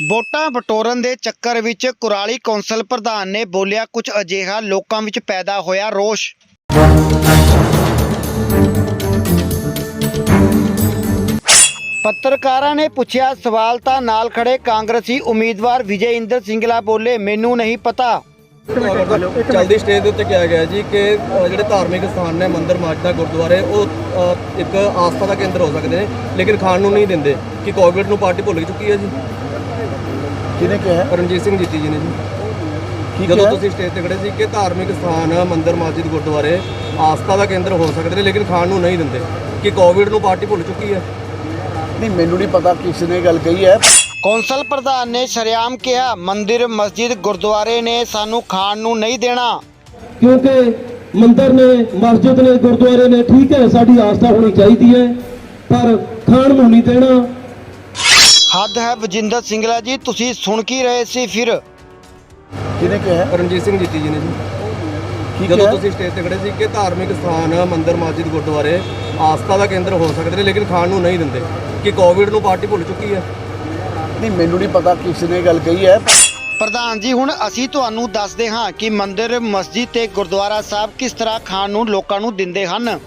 ਵੋਟਾਂ ਬਟੋਰਨ ਦੇ ਚੱਕਰ ਵਿੱਚ ਕੁਰਾਲੀ ਕੌਂਸਲ ਪ੍ਰਧਾਨ ਨੇ ਬੋਲਿਆ ਕੁਝ ਅਜਿਹਾ ਲੋਕਾਂ ਵਿੱਚ ਪੈਦਾ ਹੋਇਆ ਰੋਸ਼। ਪੱਤਰਕਾਰਾਂ ਨੇ ਪੁੱਛਿਆ ਸਵਾਲ ਤਾਂ ਨਾਲ ਖੜੇ ਕਾਂਗਰਸੀ ਉਮੀਦਵਾਰ ਵਿਜੇ ਇੰਦਰ ਸਿੰਗਲਾ ਬੋਲੇ ਮੈਨੂੰ ਨਹੀਂ ਪਤਾ। ਚਲਦੀ ਸਟੇਜ ਦੇ ਉੱਤੇ ਕਿਹਾ ਗਿਆ ਜੀ ਕਿ ਅ, ਜਿਹੜੇ ਧਾਰਮਿਕ ਸਥਾਨ ਨੇ ਮੰਦਿਰ ਮਸਜਿਦਾਂ ਗੁਰਦੁਆਰੇ ਉਹ ਅ, ਇੱਕ ਆਸਥਾ ਦਾ ਕੇਂਦਰ ਹੋ ਸਕਦੇ ਨੇ ਲੇਕਿਨ ਖਾਣ ਨੂੰ ਨਹੀਂ ਦਿੰਦੇ ਕਿ ਕੋਵਿਡ ਨੂੰ ਪਾਰਟੀ ਭੁੱਲ ਚੁੱਕੀ ਹੈ ਜੀ? ਕਿਹਨੇ ਕਿਹਾ ਰਣਜੀਤ ਸਿੰਘ ਜੀਤੀ ਜੀ ਨੇ ਜੀ। ਕੀ ਜਦੋਂ ਤੁਸੀਂ ਸਟੇਜ ਤੇ ਖੜੇ ਸੀ ਕਿ ਧਾਰਮਿਕ ਸਥਾਨ ਮੰਦਿਰ ਮਸਜਿਦ ਗੁਰਦੁਆਰੇ ਆਸਥਾ ਦਾ ਕੇਂਦਰ ਹੋ ਸਕਦੇ ਨੇ ਲੇਕਿਨ ਖਾਣ ਨੂੰ ਨਹੀਂ ਦਿੰਦੇ। ਕਿ ਕੋਵਿਡ ਨੂੰ ਪਾਰਟੀ ਭੁੱਲ ਚੁੱਕੀ ਹੈ? ਨਹੀਂ ਮੈਨੂੰ ਨਹੀਂ ਪਤਾ ਕਿਸ ਨੇ ਗੱਲ ਕਹੀ ਹੈ। ਕੌਂਸਲ ਪ੍ਰਧਾਨ ਨੇ ਸ਼ਰੇਆਮ ਕਿਹਾ ਮੰਦਿਰ ਮਸਜਿਦ ਗੁਰਦੁਆਰੇ ਨੇ ਸਾਨੂੰ ਖਾਣ ਨੂੰ ਨਹੀਂ ਦੇਣਾ। ਕਿਉਂਕਿ ਮੰਦਰ ਨੇ ਮਸਜਿਦ ਨੇ ਗੁਰਦੁਆਰੇ ਨੇ ਠੀਕ ਹੈ ਸਾਡੀ ਆਸਥਾ ਹੋਣੀ ਚਾਹੀਦੀ ਹੈ ਪਰ ਖਾਣ ਨੂੰ ਨਹੀਂ ਦੇਣਾ। ਹੱਦ ਹੈ ਵਜਿੰਦਰ ਸਿੰਗਲਾ ਜੀ ਤੁਸੀਂ ਸੁਣ ਕੀ ਰਹੇ ਸੀ ਫਿਰ? ਕਿਹਨੇ ਕਿਹਾ ਰਣਜੀਤ ਸਿੰਘ ਜੀਤੀ ਜੀ ਨੇ ਜੀ। ਕੀ ਜਦੋਂ ਤੁਸੀਂ ਸਟੇਜ ਤੇ ਖੜੇ ਸੀ ਕਿ ਧਾਰਮਿਕ ਸਥਾਨ ਮੰਦਿਰ ਮਸਜਿਦ ਗੁਰਦੁਆਰੇ ਆਸਥਾ ਦਾ ਕੇਂਦਰ ਹੋ ਸਕਦੇ ਨੇ ਲੇਕਿਨ ਖਾਣ ਨੂੰ ਨਹੀਂ ਦਿੰਦੇ। ਕਿ ਕੋਵਿਡ ਨੂੰ ਪਾਰਟੀ ਭੁੱਲ ਚੁੱਕੀ ਹੈ? ਨਹੀਂ ਮੈਨੂੰ ਨਹੀਂ ਪਤਾ ਕਿਸ ਨੇ ਗੱਲ ਕਹੀ ਹੈ ਪ੍ਰਧਾਨ ਜੀ ਹੁਣ ਅਸੀਂ ਤੁਹਾਨੂੰ ਦੱਸਦੇ ਹਾਂ ਕਿ ਮੰਦਿਰ ਮਸਜਿਦ ਤੇ ਗੁਰਦੁਆਰਾ ਸਾਹਿਬ ਕਿਸ ਤਰ੍ਹਾਂ ਖਾਣ ਨੂੰ ਲੋਕਾਂ ਨੂੰ ਦਿੰਦੇ ਹਨ।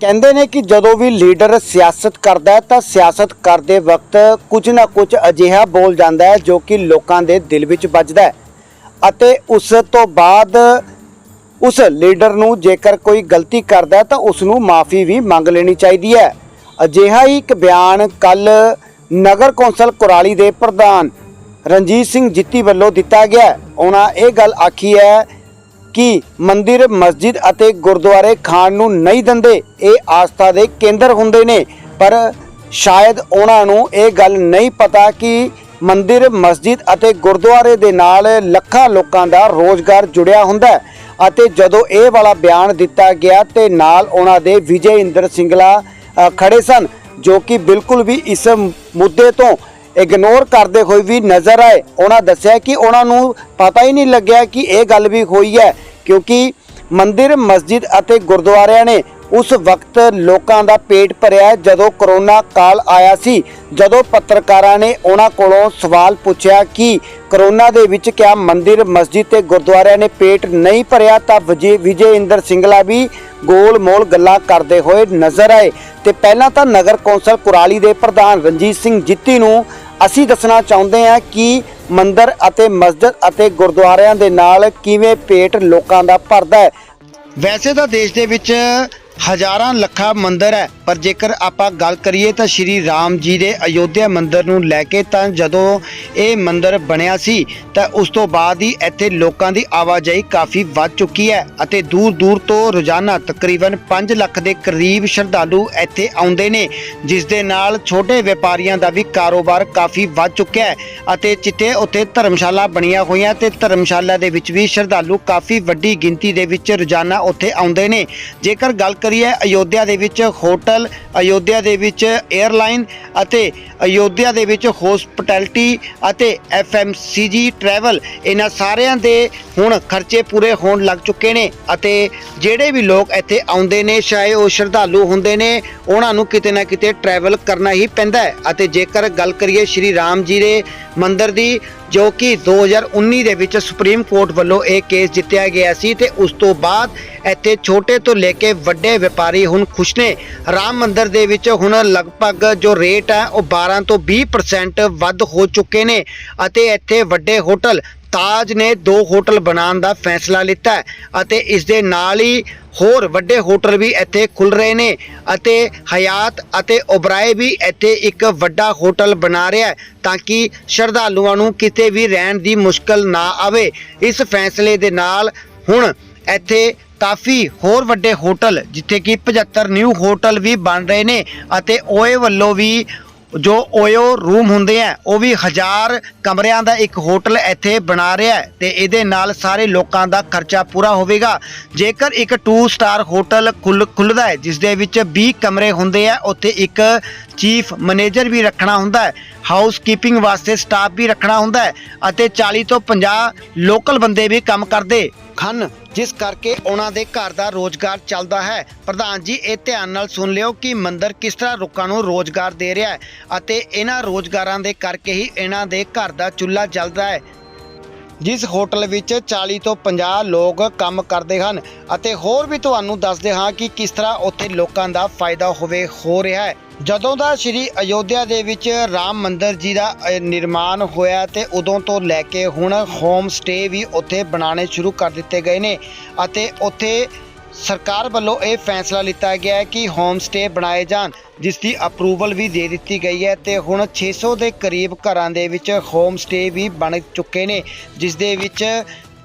ਕਹਿੰਦੇ ਨੇ ਕਿ ਜਦੋਂ ਵੀ ਲੀਡਰ ਸਿਆਸਤ ਕਰਦਾ ਹੈ ਤਾਂ ਸਿਆਸਤ ਕਰਦੇ ਵਕਤ ਕੁਝ ਨਾ ਕੁਝ ਅਜਿਹਾ ਬੋਲ ਜਾਂਦਾ ਹੈ ਜੋ ਕਿ ਲੋਕਾਂ ਦੇ ਦਿਲ ਵਿੱਚ ਵੱਜਦਾ ਹੈ। ਅਤੇ ਉਸ ਤੋਂ ਬਾਅਦ ਉਸ ਲੀਡਰ ਨੂੰ ਜੇਕਰ ਕੋਈ ਗਲਤੀ ਕਰਦਾ ਤਾਂ ਉਸ ਨੂੰ ਮਾਫੀ ਵੀ ਮੰਗ ਲੈਣੀ ਚਾਹੀਦੀ ਹੈ। ਅਜਿਹਾ ਹੀ ਇੱਕ ਬਿਆਨ ਕੱਲ ਨਗਰ ਕੌਂਸਲ ਕੁਰਾਲੀ ਦੇ ਪ੍ਰਧਾਨ ਰਣਜੀਤ ਸਿੰਘ ਜਿੱਤੀ ਵੱਲੋਂ ਦਿੱਤਾ ਗਿਆ ਉਹਨਾਂ ਇਹ ਗੱਲ ਆਖੀ ਹੈ ਕਿ ਮੰਦਿਰ ਮਸਜਿਦ ਅਤੇ ਗੁਰਦੁਆਰੇ ਖਾਣ ਨੂੰ ਨਹੀਂ ਦਿੰਦੇ ਇਹ ਆਸਥਾ ਦੇ ਕੇਂਦਰ ਹੁੰਦੇ ਨੇ। ਪਰ ਸ਼ਾਇਦ ਉਹਨਾਂ ਨੂੰ ਇਹ ਗੱਲ ਨਹੀਂ ਪਤਾ ਕਿ ਮੰਦਿਰ ਮਸਜਿਦ ਅਤੇ ਗੁਰਦੁਆਰੇ ਦੇ ਨਾਲ ਲੱਖਾਂ ਲੋਕਾਂ ਦਾ ਰੋਜ਼ਗਾਰ ਜੁੜਿਆ ਹੁੰਦਾ ਅਤੇ ਜਦੋਂ ਇਹ ਵਾਲਾ ਬਿਆਨ ਦਿੱਤਾ ਗਿਆ ਤੇ ਨਾਲ ਉਹਨਾਂ ਦੇ ਵਿਜੇ ਇੰਦਰ ਸਿੰਗਲਾ ਅ, ਖੜੇ ਸਨ ਜੋ ਕਿ ਬਿਲਕੁਲ ਵੀ ਇਸ ਮੁੱਦੇ ਤੋਂ ਇਗਨੋਰ ਕਰਦੇ ਹੋਏ ਵੀ ਨਜ਼ਰ ਆਏ। ਉਹਨਾਂ ਦੱਸਿਆ ਕਿ ਉਹਨਾਂ ਨੂੰ ਪਤਾ ਹੀ ਨਹੀਂ ਲੱਗਿਆ ਕਿ ਇਹ ਗੱਲ ਵੀ ਹੋਈ ਹੈ। ਕਿਉਂਕਿ ਮੰਦਿਰ, ਮਸਜਿਦ ਅਤੇ ਗੁਰਦੁਆਰਿਆਂ ਨੇ ਉਸ ਵਕਤ ਲੋਕਾਂ ਦਾ ਪੇਟ ਭਰਿਆ ਜਦੋਂ ਕਰੋਨਾ ਕਾਲ ਆਇਆ ਸੀ। ਜਦੋਂ ਪੱਤਰਕਾਰਾਂ ਨੇ ਉਹਨਾਂ ਕੋਲੋਂ ਸਵਾਲ ਪੁੱਛਿਆ ਕਿ ਕਰੋਨਾ ਦੇ ਵਿੱਚ ਕਿਆ ਮੰਦਿਰ, ਮਸਜਿਦ ਤੇ ਗੁਰਦੁਆਰਿਆਂ ਨੇ ਪੇਟ ਨਹੀਂ ਭਰਿਆ, ਤਾਂ ਵਿਜੇ ਵਿਜੇ ਇੰਦਰ ਸਿੰਗਲਾ ਵੀ ਗੋਲ ਮੋਲ ਗੱਲਾਂ ਕਰਦੇ ਹੋਏ ਨਜ਼ਰ ਆਏ। ਤੇ ਪਹਿਲਾਂ ਤਾਂ ਨਗਰ ਕੌਂਸਲ ਕੁਰਾਲੀ ਦੇ ਪ੍ਰਧਾਨ ਰਣਜੀਤ ਸਿੰਘ ਜਿੱਤੀ ਨੂੰ ਅਸੀਂ ਦੱਸਣਾ ਚਾਹੁੰਦੇ ਹਾਂ ਕਿ ਮੰਦਰ ਅਤੇ ਮਸਜਿਦ ਅਤੇ ਗੁਰਦੁਆਰਿਆਂ ਦੇ ਨਾਲ ਕਿਵੇਂ ਪੇਟ ਲੋਕਾਂ ਦਾ ਭਰਦਾ ਹੈ? ਵੈਸੇ ਤਾਂ ਦੇਸ਼ ਦੇ ਵਿੱਚ ਹਜ਼ਾਰਾਂ ਲੱਖਾਂ ਮੰਦਰ ਹੈ। ਪਰ ਜੇਕਰ ਆਪਾਂ ਗੱਲ ਕਰੀਏ ਤਾਂ ਸ਼੍ਰੀ ਰਾਮ ਜੀ ਦੇ ਅਯੋਧਿਆ ਮੰਦਿਰ ਨੂੰ ਲੈ ਕੇ ਤਾਂ ਜਦੋਂ ਇਹ ਮੰਦਿਰ ਬਣਿਆ ਸੀ, ਤਾਂ ਉਸ ਤੋਂ ਬਾਅਦ ਹੀ ਇੱਥੇ ਲੋਕਾਂ ਦੀ ਆਵਾਜਾਈ ਕਾਫੀ ਵੱਧ ਚੁੱਕੀ ਹੈ ਅਤੇ ਦੂਰ ਦੂਰ ਤੋਂ ਰੋਜ਼ਾਨਾ ਤਕਰੀਬਨ 5 ਲੱਖ ਦੇ ਕਰੀਬ ਸ਼ਰਧਾਲੂ ਇੱਥੇ ਆਉਂਦੇ ਨੇ, ਜਿਸ ਦੇ ਨਾਲ ਛੋਟੇ ਵਪਾਰੀਆਂ ਦਾ ਵੀ ਕਾਰੋਬਾਰ ਕਾਫੀ ਵੱਧ ਚੁੱਕਿਆ ਹੈ ਅਤੇ ਜਿੱਥੇ ਉੱਥੇ ਧਰਮਸ਼ਾਲਾ ਬਣੀਆਂ ਹੋਈਆਂ ਤੇ ਧਰਮਸ਼ਾਲਾ ਦੇ ਵਿੱਚ ਵੀ ਸ਼ਰਧਾਲੂ ਕਾਫੀ ਵੱਡੀ ਗਿਣਤੀ ਦੇ ਵਿੱਚ ਰੋਜ਼ਾਨਾ ਉੱਥੇ ਆਉਂਦੇ ਨੇ। ਜੇਕਰ ਗੱਲ ਕਰੀਏ ਅਯੋਧਿਆ ਦੇ ਵਿੱਚ ਹੋਟਲ ਅਯੋਧਿਆ ਦੇ ਵਿੱਚ 에ਅਰਲਾਈਨ ਅਤੇ ਅਯੋਧਿਆ ਦੇ ਵਿੱਚ ਹੌਸਪਿਟੈਲਿਟੀ ਅਤੇ ਐਫਐਮਸੀਜੀ ਟਰੈਵਲ ਇਹਨਾਂ ਸਾਰਿਆਂ ਦੇ ਹੁਣ ਖਰਚੇ ਪੂਰੇ ਹੋਣ ਲੱਗ ਚੁੱਕੇ ਨੇ ਅਤੇ ਜਿਹੜੇ ਵੀ ਲੋਕ ਇੱਥੇ ਆਉਂਦੇ ਨੇ, ਚਾਹੇ ਉਹ ਸ਼ਰਧਾਲੂ ਹੁੰਦੇ ਨੇ, ਉਹਨਾਂ ਨੂੰ ਕਿਤੇ ਨਾ ਕਿਤੇ ਟਰੈਵਲ ਕਰਨਾ ਹੀ ਪੈਂਦਾ ਹੈ। ਅਤੇ ਜੇਕਰ ਗੱਲ ਕਰੀਏ ਸ਼੍ਰੀ ਰਾਮ ਜੀ ਦੇ ਮੰਦਿਰ ਦੀ ਜੋ ਕਿ 2019 ਦੇ ਵਿੱਚ ਸੁਪਰੀਮ ਕੋਰਟ ਵੱਲੋਂ ਇਹ ਕੇਸ ਜਿੱਤਿਆ ਗਿਆ ਸੀ ਤੇ ਉਸ ਤੋਂ ਬਾਅਦ ਇੱਥੇ ਛੋਟੇ ਤੋਂ ਲੈ ਕੇ ਵੱਡੇ ਵਪਾਰੀ ਹੁਣ ਖੁਸ਼ ਨੇ। ਰਾਮ ਮੰਦਰ ਦੇ ਵਿੱਚ ਹੁਣ ਲਗਭਗ ਜੋ ਰੇਟ ਹੈ ਉਹ 12 ਤੋਂ 20% ਵੱਧ ਹੋ ਚੁੱਕੇ ਨੇ ਅਤੇ ਇੱਥੇ ਵੱਡੇ ਹੋਟਲ ਤਾਜ ਨੇ ਦੋ ਹੋਟਲ ਬਣਾਉਣ ਦਾ ਫੈਸਲਾ ਲਿੱਤਾ ਹੈ ਅਤੇ ਇਸ ਦੇ ਨਾਲ ਹੀ ਹੋਰ ਵੱਡੇ ਹੋਟਲ ਵੀ ਇੱਥੇ ਖੁੱਲ ਰਹੇ ਨੇ ਅਤੇ ਹਯਾਤ ਅਤੇ ਓਬਰਾਏ ਵੀ ਇੱਥੇ ਇੱਕ ਵੱਡਾ ਹੋਟਲ ਬਣਾ ਰਿਹਾ ਤਾਂ ਕਿ ਸ਼ਰਧਾਲੂਆਂ ਨੂੰ ਕਿਤੇ ਵੀ ਰਹਿਣ ਦੀ ਮੁਸ਼ਕਲ ਨਾ ਆਵੇ। ਇਸ ਫੈਸਲੇ ਦੇ ਨਾਲ ਹੁਣ ਇੱਥੇ ਕਾਫੀ ਹੋਰ ਵੱਡੇ ਹੋਟਲ ਜਿੱਥੇ ਕਿ 75 ਨਿਊ ਹੋਟਲ ਵੀ ਬਣ ਰਹੇ ਨੇ ਅਤੇ ਓਏ ਵੱਲੋਂ ਵੀ ਜੋ ਓਯੋ ਰੂਮ ਹੁੰਦੇ ਆ, ਉਹ ਵੀ ਹਜ਼ਾਰ ਕਮਰਿਆਂ ਦਾ ਇੱਕ ਹੋਟਲ ਇੱਥੇ ਬਣਾ ਰਿਹਾ ਹੈ ਤੇ ਇਹਦੇ ਨਾਲ ਸਾਰੇ ਲੋਕਾਂ ਦਾ ਖਰਚਾ ਪੂਰਾ ਹੋਵੇਗਾ। ਜੇਕਰ ਇੱਕ 2 ਸਟਾਰ ਹੋਟਲ ਖੁੱਲ, ਖੁੱਲਦਾ ਹੈ, ਜਿਸ ਦੇ ਵਿੱਚ 20 ਕਮਰੇ ਹੁੰਦੇ ਆ, ਉੱਥੇ ਇੱਕ ਚੀਫ ਮੈਨੇਜਰ ਵੀ ਰੱਖਣਾ ਹੁੰਦਾ ਹੈ ਹਾਊਸ ਕੀਪਿੰਗ ਵਾਸਤੇ ਸਟਾਫ ਵੀ ਰੱਖਣਾ ਹੁੰਦਾ ਹੈ ਅਤੇ 40 ਤੋਂ 50 ਲੋਕਲ ਬੰਦੇ ਵੀ ਕੰਮ ਕਰਦੇ। ਹਨ ਜਿਸ ਕਰਕੇ ਉਹਨਾਂ ਦੇ ਘਰ ਦਾ ਰੋਜ਼ਗਾਰ ਚੱਲਦਾ ਹੈ। ਪ੍ਰਧਾਨ ਜੀ, ਇਹ ਧਿਆਨ ਨਾਲ ਸੁਣ ਲਿਓ ਕਿ ਮੰਦਰ ਕਿਸ ਤਰ੍ਹਾਂ ਲੋਕਾਂ ਨੂੰ ਰੋਜ਼ਗਾਰ ਦੇ ਰਿਹਾ ਹੈ ਅਤੇ ਇਹਨਾਂ ਰੋਜ਼ਗਾਰਾਂ ਦੇ ਕਰਕੇ ਹੀ ਇਹਨਾਂ ਦੇ ਘਰ ਦਾ ਚੁੱਲ੍ਹਾ ਜਲਦਾ ਹੈ। ਜਿਸ ਹੋਟਲ ਵਿੱਚ 40 ਤੋਂ 50 ਲੋਕ ਕੰਮ ਕਰਦੇ ਹਨ ਅਤੇ ਹੋਰ ਵੀ ਤੁਹਾਨੂੰ ਦੱਸਦੇ ਹਾਂ ਕਿ ਕਿਸ ਤਰ੍ਹਾਂ ਉੱਥੇ ਲੋਕਾਂ ਦਾ ਫਾਇਦਾ ਹੋਵੇ, ਹੋ ਰਿਹਾ ਹੈ। ਜਦੋਂ ਦਾ ਸ਼੍ਰੀ ਅਯੋਧਿਆ ਦੇ ਵਿੱਚ ਰਾਮ ਮੰਦਰ ਜੀ ਦਾ ਨਿਰਮਾਣ ਹੋਇਆ ਤੇ ਉਦੋਂ ਤੋਂ ਲੈ ਕੇ ਹੁਣ ਹੋਮ ਸਟੇ ਵੀ ਉੱਥੇ ਬਣਾਉਣੇ ਸ਼ੁਰੂ ਕਰ ਦਿੱਤੇ ਗਏ ਨੇ ਅਤੇ ਉੱਥੇ ਸਰਕਾਰ ਵੱਲੋਂ ਇਹ ਫੈਸਲਾ ਲਿੱਤਾ ਗਿਆ ਹੈ ਕਿ ਹੋਮ ਸਟੇ ਬਣਾਏ ਜਾਣ, ਜਿਸ ਦੀ ਅਪਰੂਵਲ ਵੀ ਦੇ ਦਿੱਤੀ ਗਈ ਹੈ ਤੇ ਹੁਣ 600 ਦੇ ਕਰੀਬ ਘਰਾਂ ਦੇ ਵਿੱਚ ਹੋਮ ਸਟੇ ਵੀ ਬਣ ਚੁੱਕੇ ਨੇ, ਜਿਸ ਦੇ ਵਿੱਚ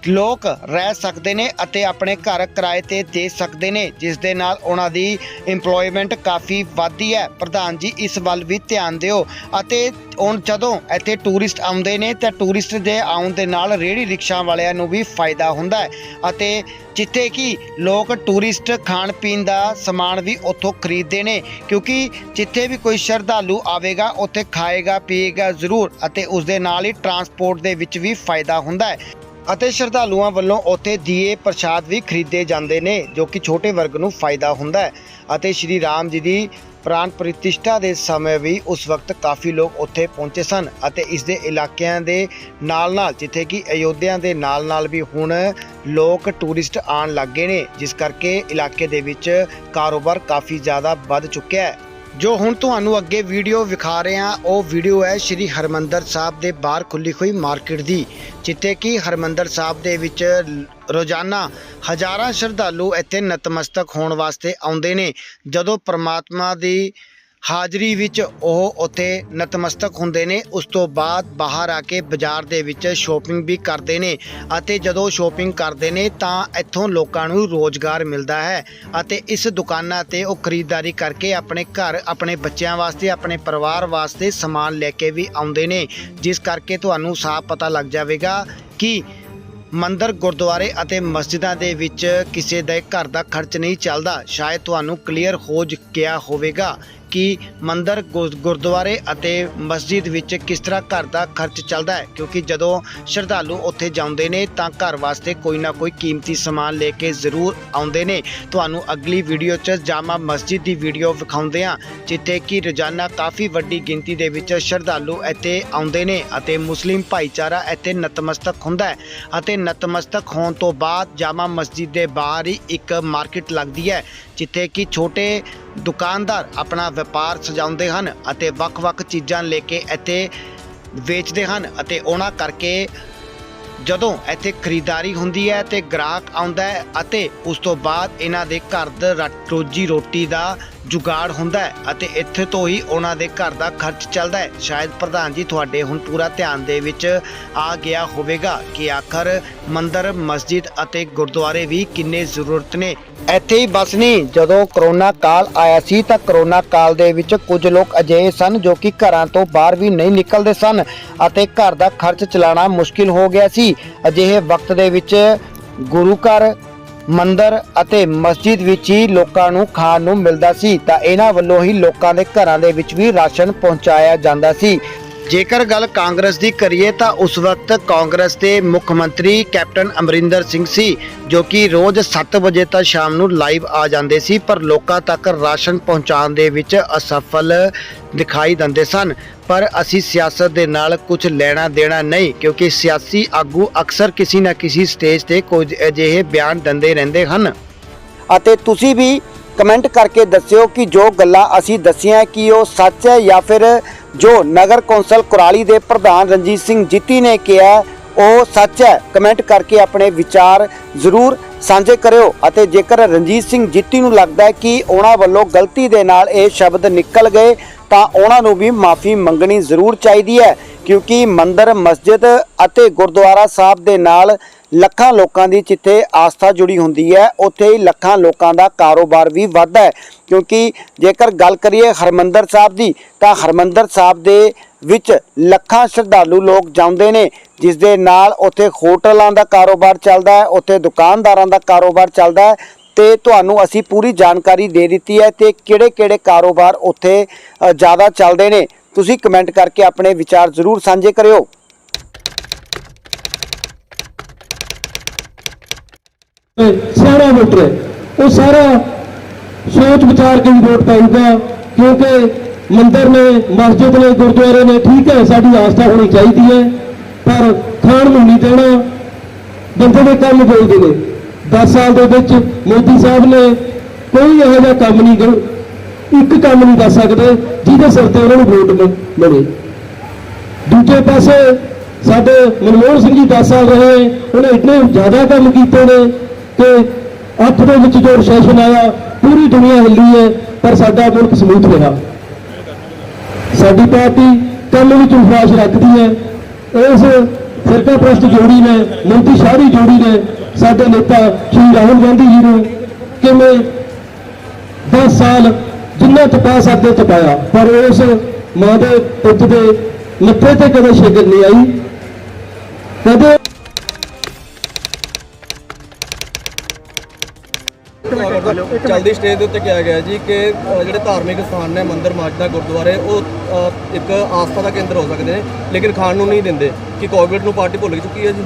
ਲੋਕ ਰਹਿ ਸਕਦੇ ਨੇ ਅਤੇ ਆਪਣੇ ਘਰ ਕਿਰਾਏ ਤੇ ਦੇ ਸਕਦੇ ਨੇ, ਜਿਸ ਦੇ ਨਾਲ ਉਹਨਾਂ ਦੀ EMPLOYMENT ਕਾਫੀ ਵੱਧਦੀ ਹੈ। ਪ੍ਰਧਾਨ ਜੀ, ਇਸ ਵੱਲ ਵੀ ਧਿਆਨ ਦਿਓ ਅਤੇ ਹੁਣ ਜਦੋਂ ਇੱਥੇ ਟੂਰਿਸਟ ਆਉਂਦੇ ਨੇ, ਤਾਂ ਟੂਰਿਸਟ ਦੇ ਆਉਣ ਦੇ ਨਾਲ ਰੇਹੜੀ ਰਿਕਸ਼ਾ ਵਾਲਿਆਂ ਨੂੰ ਵੀ ਫਾਇਦਾ ਹੁੰਦਾ ਹੈ ਅਤੇ ਜਿੱਥੇ ਕਿ ਲੋਕ ਟੂਰਿਸਟ ਖਾਣ ਪੀਣ ਦਾ ਸਮਾਨ ਵੀ ਉੱਥੋਂ ਖਰੀਦਦੇ ਨੇ, ਕਿਉਂਕਿ ਜਿੱਥੇ ਵੀ ਕੋਈ ਸ਼ਰਧਾਲੂ ਆਵੇਗਾ, ਉੱਥੇ ਖਾਏਗਾ, ਪੀਏਗਾ ਜ਼ਰੂਰ ਅਤੇ ਉਸ ਦੇ ਨਾਲ ਹੀ ਟਰਾਂਸਪੋਰਟ ਦੇ ਵਿੱਚ ਵੀ ਫਾਇਦਾ ਹੁੰਦਾ ਹੈ। ਅਤੇ ਸ਼ਰਧਾਲੂਆਂ ਵੱਲੋਂ ਉੱਥੇ ਦੀਏ ਪ੍ਰਸ਼ਾਦ ਵੀ ਖਰੀਦੇ ਜਾਂਦੇ ਨੇ, ਜੋ ਕਿ ਛੋਟੇ ਵਰਗ ਨੂੰ ਫਾਇਦਾ ਹੁੰਦਾ ਹੈ। ਅਤੇ ਸ਼੍ਰੀ ਰਾਮ ਜੀ ਦੀ ਪ੍ਰਾਣ ਪ੍ਰਤਿਸ਼ਠਾ ਦੇ ਸਮੇਂ ਵੀ ਉਸ ਵਕਤ ਕਾਫੀ ਲੋਕ ਉੱਥੇ ਪਹੁੰਚੇ ਸਨ ਅਤੇ ਇਸ ਦੇ ਇਲਾਕਿਆਂ ਦੇ ਨਾਲ-ਨਾਲ, ਜਿੱਥੇ ਕਿ ਅਯੋਧਿਆ ਦੇ ਨਾਲ-ਨਾਲ ਵੀ ਹੁਣ ਲੋਕ ਟੂਰਿਸਟ ਆਉਣ ਲੱਗੇ ਨੇ, ਜਿਸ ਕਰਕੇ ਇਲਾਕੇ ਦੇ ਵਿੱਚ ਕਾਰੋਬਾਰ ਕਾਫੀ ਜ਼ਿਆਦਾ ਵੱਧ ਚੁੱਕਿਆ ਹੈ। ਜੋ ਹੁਣ ਤੁਹਾਨੂੰ ਅੱਗੇ ਵੀਡੀਓ ਵਿਖਾ ਰਹੇ ਹਾਂ, ਉਹ ਵੀਡੀਓ ਹੈ ਸ਼੍ਰੀ ਹਰਮੰਦਰ ਸਾਹਿਬ ਦੇ ਬਾਹਰ ਖੁੱਲੀ ਹੋਈ ਮਾਰਕੀਟ ਦੀ, ਜਿੱਥੇ ਕਿ ਹਰਮੰਦਰ ਸਾਹਿਬ ਦੇ ਵਿੱਚ ਰੋਜ਼ਾਨਾ ਹਜ਼ਾਰਾਂ ਸ਼ਰਧਾਲੂ ਇੱਥੇ ਨਤਮਸਤਕ ਹੋਣ ਵਾਸਤੇ ਆਉਂਦੇ ਨੇ। ਜਦੋਂ ਪ੍ਰਮਾਤਮਾ ਦੀ ਹਾਜ਼ਰੀ ਵਿੱਚ ਉਹ ਉੱਥੇ ਨਤਮਸਤਕ ਹੁੰਦੇ ਨੇ। ਉਸ ਤੋਂ ਬਾਅਦ ਬਾਹਰ ਆ ਕੇ ਬਾਜ਼ਾਰ ਦੇ ਵਿੱਚ ਸ਼ੋਪਿੰਗ ਵੀ ਕਰਦੇ ਨੇ ਅਤੇ ਜਦੋਂ ਸ਼ੋਪਿੰਗ ਕਰਦੇ ਨੇ ਤਾਂ ਇੱਥੋਂ ਲੋਕਾਂ ਨੂੰ ਰੋਜ਼ਗਾਰ ਮਿਲਦਾ ਹੈ ਅਤੇ ਇਸ ਦੁਕਾਨਾਂ ਤੇ ਉਹ ਖਰੀਦਦਾਰੀ ਕਰਕੇ ਆਪਣੇ ਘਰ, ਆਪਣੇ ਬੱਚਿਆਂ ਵਾਸਤੇ, ਆਪਣੇ ਪਰਿਵਾਰ ਵਾਸਤੇ ਸਮਾਨ ਲੈ ਕੇ ਵੀ ਆਉਂਦੇ ਨੇ। ਜਿਸ ਕਰਕੇ ਤੁਹਾਨੂੰ ਸਾਫ਼ ਪਤਾ ਲੱਗ ਜਾਵੇਗਾ ਕਿ ਮੰਦਰ ਗੁਰਦੁਆਰੇ ਅਤੇ ਮਸਜਿਦਾਂ ਦੇ ਵਿੱਚ ਕਿਸੇ ਦੇ ਘਰ ਦਾ ਖਰਚ ਨਹੀਂ ਚੱਲਦਾ। ਸ਼ਾਇਦ ਤੁਹਾਨੂੰ ਕਲੀਅਰ ਹੋ ਜ- ਗਿਆ ਹੋਵੇਗਾ। ਕਿ ਮੰਦਰ ਗੁਰ- ਗੁਰਦੁਆਰੇ ਅਤੇ ਮਸਜਿਦ ਵਿੱਚ ਕਿਸ ਤਰ੍ਹਾਂ ਘਰ ਦਾ ਖਰਚ ਚੱਲਦਾ ਹੈ? ਕਿਉਂਕਿ ਜਦੋਂ ਸ਼ਰਧਾਲੂ ਉੱਥੇ ਜਾਂਦੇ ਨੇ, ਤਾਂ ਘਰ ਵਾਸਤੇ ਕੋਈ ਨਾ ਕੋਈ ਕੀਮਤੀ ਸਮਾਨ ਲੈ ਕੇ ਜ਼ਰੂਰ ਆਉਂਦੇ ਨੇ। ਤੁਹਾਨੂੰ ਅਗਲੀ ਵੀਡੀਓ 'ਚ ਜਾਮਾ ਮਸਜਿਦ ਦੀ ਵੀਡੀਓ ਵਿਖਾਉਂਦੇ ਹਾਂ, ਜਿੱਥੇ ਕਿ ਰੋਜ਼ਾਨਾ ਕਾਫੀ ਵੱਡੀ ਗਿਣਤੀ ਦੇ ਵਿੱਚ ਸ਼ਰਧਾਲੂ ਇੱਥੇ ਆਉਂਦੇ ਨੇ ਅਤੇ ਮੁਸਲਿਮ ਭਾਈਚਾਰਾ ਇੱਥੇ ਨਤਮਸਤਕ ਹੁੰਦਾ ਹੈ। ਅਤੇ ਨਤਮਸਤਕ ਹੋਣ ਤੋਂ ਬਾਅਦ ਜਾਮਾ ਮਸਜਿਦ ਦੇ ਬਾਹਰ ਹੀ ਇੱਕ ਮਾਰਕੀਟ ਲੱਗਦੀ ਹੈ ਜਿੱਥੇ ਕਿ ਛੋਟੇ ਦੁਕਾਨਦਾਰ ਆਪਣਾ ਵਪਾਰ ਸਜਾਉਂਦੇ ਹਨ ਅਤੇ ਵੱਖ-ਵੱਖ ਚੀਜ਼ਾਂ ਲੈ ਕੇ ਇੱਥੇ ਵੇਚਦੇ ਹਨ ਅਤੇ ਉਹਨਾਂ ਕਰਕੇ ਜਦੋਂ ਇੱਥੇ ਖਰੀਦਦਾਰੀ ਹੁੰਦੀ ਹੈ ਤੇ ਗ੍ਰਾਹਕ ਆਉਂਦਾ ਹੈ ਅਤੇ ਉਸ ਤੋਂ ਬਾਅਦ ਇਹਨਾਂ ਦੇ ਘਰ ਦਾ ਰੋਜੀ ਰੋਟੀ ਦਾ ਜੁਗਾੜ ਹੁੰਦਾ ਹੈ ਅਤੇ ਇੱਥੇ ਤੋਂ ਹੀ ਉਹਨਾਂ ਦੇ ਘਰ ਦਾ ਖਰਚ ਚੱਲਦਾ ਹੈ। ਸ਼ਾਇਦ ਪ੍ਰਧਾਨ ਜੀ, ਤੁਹਾਡੇ ਹੁਣ ਪੂਰਾ ਧਿਆਨ ਦੇ ਵਿੱਚ ਆ ਗਿਆ ਹੋਵੇਗਾ ਕਿ ਆਖਰ ਮੰਦਰ, ਮਸਜਿਦ ਅਤੇ ਗੁਰਦੁਆਰੇ ਵੀ ਕਿੰਨੇ ਜ਼ਰੂਰਤ ਨੇ। ਇੱਥੇ ਹੀ ਬਸ ਨਹੀਂ, ਜਦੋਂ ਕਰੋਨਾ ਕਾਲ ਆਇਆ ਸੀ ਤਾਂ ਕਰੋਨਾ ਕਾਲ ਦੇ ਵਿੱਚ ਕੁਝ ਲੋਕ ਅਜਿਹੇ ਸਨ ਜੋ ਕਿ ਘਰਾਂ ਤੋਂ ਬਾਹਰ ਵੀ ਨਹੀਂ ਨਿਕਲਦੇ ਸਨ ਅਤੇ ਘਰ ਦਾ ਖਰਚ ਚਲਾਉਣਾ ਮੁਸ਼ਕਿਲ ਹੋ ਗਿਆ ਸੀ। ਅਜਿਹੇ ਵਕਤ ਦੇ ਵਿੱਚ ਗੁਰੂ ਘਰ ਮੰਦਰ ਅਤੇ ਮਸਜਿਦ ਵਿੱਚ ਹੀ ਲੋਕਾਂ ਨੂੰ ਖਾਣ ਨੂੰ ਮਿਲਦਾ ਸੀ ਤਾਂ ਇਹਨਾਂ ਵੱਲੋਂ ਹੀ ਲੋਕਾਂ ਦੇ ਘਰਾਂ ਦੇ ਵਿੱਚ ਵੀ ਰਾਸ਼ਨ ਪਹੁੰਚਾਇਆ ਜਾਂਦਾ ਸੀ। ਜੇਕਰ ਗੱਲ ਕਾਂਗਰਸ ਦੀ ਕਰੀਏ ਤਾਂ ਉਸ ਵਕਤ ਕਾਂਗਰਸ ਦੇ ਮੁੱਖ ਮੰਤਰੀ ਕੈਪਟਨ ਅਮਰਿੰਦਰ ਸਿੰਘ ਸੀ, ਜੋ ਕਿ ਰੋਜ਼ 7 ਵਜੇ ਤੱਕ ਸ਼ਾਮ ਨੂੰ ਲਾਈਵ ਆ ਜਾਂਦੇ ਸੀ, ਪਰ ਲੋਕਾਂ ਤੱਕ ਰਾਸ਼ਨ ਪਹੁੰਚਾਉਣ ਦੇ ਵਿੱਚ ਅਸਫਲ ਦਿਖਾਈ ਦਿੰਦੇ ਸਨ। ਪਰ ਅਸੀਂ ਸਿਆਸਤ ਦੇ ਨਾਲ ਕੁਝ ਲੈਣਾ ਦੇਣਾ ਨਹੀਂ, ਕਿਉਂਕਿ ਸਿਆਸੀ ਆਗੂ ਅਕਸਰ ਕਿਸੇ ਨਾ ਕਿਸੇ ਸਟੇਜ ਤੇ ਕੁਝ ਅਜਿਹੇ ਬਿਆਨ ਦਿੰਦੇ ਰਹਿੰਦੇ ਹਨ। ਅਤੇ ਤੁਸੀਂ ਵੀ ਕਮੈਂਟ ਕਰਕੇ ਦੱਸਿਓ ਕਿ ਜੋ ਗੱਲਾਂ ਅਸੀਂ ਦੱਸੀਆਂ ਕਿ ਉਹ ਸੱਚ ਹੈ ਜਾਂ ਫਿਰ ਜੋ ਨਗਰ ਕੌਂਸਲ ਕੁਰਾਲੀ ਦੇ ਪ੍ਰਧਾਨ ਰਣਜੀਤ ਸਿੰਘ ਜਿੱਤੀ ਨੇ ਕਿਹਾ ਉਹ ਸੱਚ ਹੈ। ਕਮੈਂਟ ਕਰਕੇ ਆਪਣੇ ਵਿਚਾਰ ਜ਼ਰੂਰ ਸਾਂਝੇ ਕਰਿਓ ਅਤੇ ਜੇਕਰ ਰਣਜੀਤ ਸਿੰਘ ਜਿੱਤੀ ਨੂੰ ਲੱਗਦਾ ਹੈ ਕਿ ਉਹਨਾਂ ਵੱਲੋਂ ਗਲਤੀ ਦੇ ਨਾਲ ਇਹ ਸ਼ਬਦ ਨਿਕਲ ਗਏ, ਤਾਂ ਉਹਨਾਂ ਨੂੰ ਵੀ ਮਾਫੀ ਮੰਗਣੀ ਜ਼ਰੂਰ ਚਾਹੀਦੀ ਹੈ। ਕਿਉਂਕਿ ਮੰਦਰ, ਮਸਜਿਦ ਅਤੇ ਗੁਰਦੁਆਰਾ ਸਾਹਿਬ ਦੇ ਨਾਲ ਲੱਖਾਂ ਲੋਕਾਂ ਦੀ ਜਿੱਥੇ ਆਸਥਾ ਜੁੜੀ ਹੁੰਦੀ ਹੈ, ਉੱਥੇ ਹੀ ਲੱਖਾਂ ਲੋਕਾਂ ਦਾ ਕਾਰੋਬਾਰ ਵੀ ਵੱਧਦਾ ਹੈ। ਕਿਉਂਕਿ ਜੇਕਰ ਗੱਲ ਕਰੀਏ ਹਰਮੰਦਰ ਸਾਹਿਬ ਦੀ, ਤਾਂ ਹਰਮੰਦਰ ਸਾਹਿਬ ਦੇ ਵਿੱਚ ਲੱਖਾਂ ਸ਼ਰਧਾਲੂ ਲੋਕ ਜਾਂਦੇ ਨੇ ਜਿਸ ਦੇ ਨਾਲ ਉੱਥੇ ਹੋਟਲਾਂ ਦਾ ਕਾਰੋਬਾਰ ਚੱਲਦਾ ਹੈ, ਉੱਥੇ ਦੁਕਾਨਦਾਰਾਂ ਦਾ ਕਾਰੋਬਾਰ ਚੱਲਦਾ ਹੈ। ਤੇ ਤੁਹਾਨੂੰ ਅਸੀਂ ਪੂਰੀ ਜਾਣਕਾਰੀ ਦੇ ਦਿੱਤੀ ਹੈ ਤੇ ਕਿਹੜੇ-ਕਿਹੜੇ ਕਾਰੋਬਾਰ ਉੱਥੇ ਜ਼ਿਆਦਾ ਚੱਲਦੇ ਨੇ। ਤੁਸੀਂ ਕਮੈਂਟ ਕਰਕੇ ਆਪਣੇ ਵਿਚਾਰ ਜ਼ਰੂਰ ਸਾਂਝੇ ਕਰਿਓ। ਸਿਆਣਾ ਵੋਟਰ ਉਹ ਸਾਰਾ ਸੋਚ ਵਿਚਾਰ ਕੇ ਵੋਟ ਪਾਊਗਾ, ਕਿਉਂਕਿ ਮੰਦਰ ਨੇ, ਮਸਜਿਦ ਨੇ, ਗੁਰਦੁਆਰੇ ਨੇ, ਠੀਕ ਹੈ, ਸਾਡੀ ਆਸਥਾ ਹੋਣੀ ਚਾਹੀਦੀ ਹੈ, ਪਰ ਖਾਣ ਨੂੰ ਨਹੀਂ ਦੇਣਾ, ਬੰਦੇ ਦੇ ਕੰਮ ਬੋਲਦੇ ਨੇ। 10 ਸਾਲ ਦੇ ਵਿੱਚ ਮੋਦੀ ਸਾਹਿਬ ਨੇ ਕੋਈ ਇਹੋ ਜਿਹਾ ਕੰਮ ਨਹੀਂ ਕਰ ਇੱਕ ਕੰਮ ਨਹੀਂ ਦੱਸ ਸਕਦੇ ਜਿਹਦੇ ਸਿਰ ਤੇ ਉਹਨਾਂ ਨੂੰ ਵੋਟ ਮਿਲੇ। ਦੂਜੇ ਪਾਸੇ ਸਾਡੇ ਮਨਮੋਹਨ ਸਿੰਘ ਜੀ 10 ਸਾਲ ਰਹੇ, ਉਹਨੇ ਇੰਨੇ ਜ਼ਿਆਦਾ ਕੰਮ ਕੀਤੇ ਨੇ ਕਿ ਅੱਠ ਦੇ ਵਿੱਚ ਜੋ ਸੈਸ਼ਨ ਆਇਆ, ਪੂਰੀ ਦੁਨੀਆ ਹਿੱਲੀ ਹੈ, ਪਰ ਸਾਡਾ ਮੁਲਕ ਸਮੂਥ ਰਿਹਾ। ਸਾਡੀ ਪਾਰਟੀ ਕੰਮ ਵਿੱਚ ਵਿਸ਼ਵਾਸ ਰੱਖਦੀ ਹੈ। ਇਸ ਫਿਰਕਾ ਪ੍ਰਸਤ ਜੋੜੀ ਨੇ ਮੋਦੀ ਸ਼ਾਹਰੀ ਜੋੜੀ ਨੇ, ਸਾਡੇ ਨੇਤਾ ਸ਼੍ਰੀ ਰਾਹੁਲ ਗਾਂਧੀ ਜੀ ਨੂੰ ਕਿਵੇਂ 10 ਸਾਲ ਜਿੰਨਾ ਤਪਾ ਸਕਦੇ ਤਪਾਇਆ ਪਰ ਉਸ ਮਾਂ ਦੇ ਪੁੱਤ ਦੇ ਮੱਥੇ ਤੇ ਕਦੇ ਸ਼ਿਕਰ ਨਹੀਂ ਆਈ। ਕਦੇ ਚਲਦੀ ਸਟੇਜ ਦੇ ਉੱਤੇ ਕਿਹਾ ਗਿਆ ਜੀ ਕਿ ਜਿਹੜੇ ਧਾਰਮਿਕ ਸਥਾਨ ਨੇ ਮੰਦਿਰ ਮਸਜਿਦਾਂ ਗੁਰਦੁਆਰੇ ਉਹ ਇੱਕ ਆਸਥਾ ਦਾ ਕੇਂਦਰ ਹੋ ਸਕਦੇ ਨੇ ਲੇਕਿਨ ਖਾਣ ਨੂੰ ਨਹੀਂ ਦਿੰਦੇ। ਕਿ ਕੋਵਿਡ ਨੂੰ ਪਾਰਟੀ ਭੁੱਲ ਚੁੱਕੀ ਹੈ ਜੀ?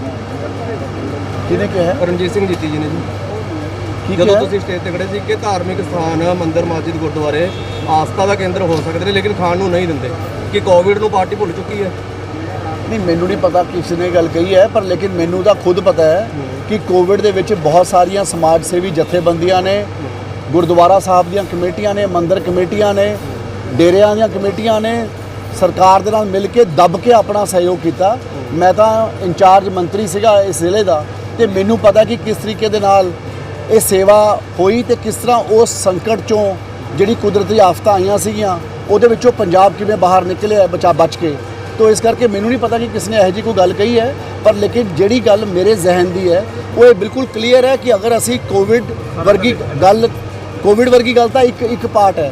ਕਿਹਨੇ ਕਿਹਾ? ਰਣਜੀਤ ਸਿੰਘ ਜੀਤੀ ਜੀ ਨੇ ਜੀ। ਜਦੋਂ? ਤੁਸੀਂ ਸਟੇਜ ਤੇ ਖੜੇ ਸੀ ਕਿ ਧਾਰਮਿਕ ਸਥਾਨ ਮੰਦਿਰ ਮਸਜਿਦ ਗੁਰਦੁਆਰੇ ਆਸਥਾ ਦਾ ਕੇਂਦਰ ਹੋ ਸਕਦੇ ਨੇ ਲੇਕਿਨ ਖਾਣ ਨੂੰ ਨਹੀਂ ਦਿੰਦੇ। ਕਿ ਕੋਵਿਡ ਨੂੰ ਪਾਰਟੀ ਭੁੱਲ ਚੁੱਕੀ ਹੈ? ਨਹੀਂ ਮੈਨੂੰ ਨਹੀਂ ਪਤਾ ਕਿਸ ਨੇ ਗੱਲ ਕਹੀ ਹੈ ਪਰ ਲੇਕਿਨ ਮੈਨੂੰ ਤਾਂ ਖੁਦ ਪਤਾ ਹੈ ਕਿ ਕੋਵਿਡ ਦੇ ਵਿੱਚ ਬਹੁਤ ਸਾਰੀਆਂ ਸਮਾਜ ਸੇਵੀ ਜਥੇਬੰਦੀਆਂ ਨੇ ਗੁਰਦੁਆਰਾ ਸਾਹਿਬ ਦੀਆਂ ਕਮੇਟੀਆਂ ਨੇ ਮੰਦਿਰ ਕਮੇਟੀਆਂ ਨੇ ਡੇਰਿਆਂ ਦੀਆਂ ਕਮੇਟੀਆਂ ਨੇ ਸਰਕਾਰ ਦੇ ਨਾਲ ਮਿਲ ਕੇ ਦੱਬ ਕੇ ਆਪਣਾ ਸਹਿਯੋਗ ਕੀਤਾ। ਮੈਂ ਤਾਂ ਇੰਚਾਰਜ ਮੰਤਰੀ ਸੀਗਾ ਇਸ ਜ਼ਿਲ੍ਹੇ ਦਾ ਤੇ ਮੈਨੂੰ ਪਤਾ ਕਿ ਕਿਸ ਤਰੀਕੇ ਦੇ ਨਾਲ ਇਹ ਸੇਵਾ ਹੋਈ ਤੇ ਕਿਸ ਤਰ੍ਹਾਂ ਉਸ ਸੰਕਟ ਚੋਂ ਜਿਹੜੀ ਕੁਦਰਤੀ ਆਫਤਾਂ ਆਈਆਂ ਸੀਗੀਆਂ ਉਹਦੇ ਵਿੱਚੋਂ ਪੰਜਾਬ ਕਿਵੇਂ ਬਾਹਰ ਨਿਕਲਿਆ ਬਚਾ ਬਚ ਕੇ। ਤੋ ਇਸ ਕਰਕੇ ਮੈਨੂੰ ਨਹੀਂ ਪਤਾ ਕਿ ਕਿਸ ਨੇ ਇਹੋ ਜਿਹੀ ਕੋਈ ਗੱਲ ਕਹੀ ਹੈ ਪਰ ਲੇਕਿਨ ਜਿਹੜੀ ਗੱਲ ਮੇਰੇ ਜ਼ਿਹਨ ਦੀ ਹੈ ਉਹ ਇਹ ਬਿਲਕੁਲ ਕਲੀਅਰ ਹੈ ਕਿ ਅਗਰ ਅਸੀਂ ਕੋਵਿਡ ਵਰਗੀ ਗੱਲ ਕੋਵਿਡ ਵਰਗੀ ਗੱਲ ਤਾਂ ਇੱਕ ਇੱਕ ਪਾਰਟ ਹੈ।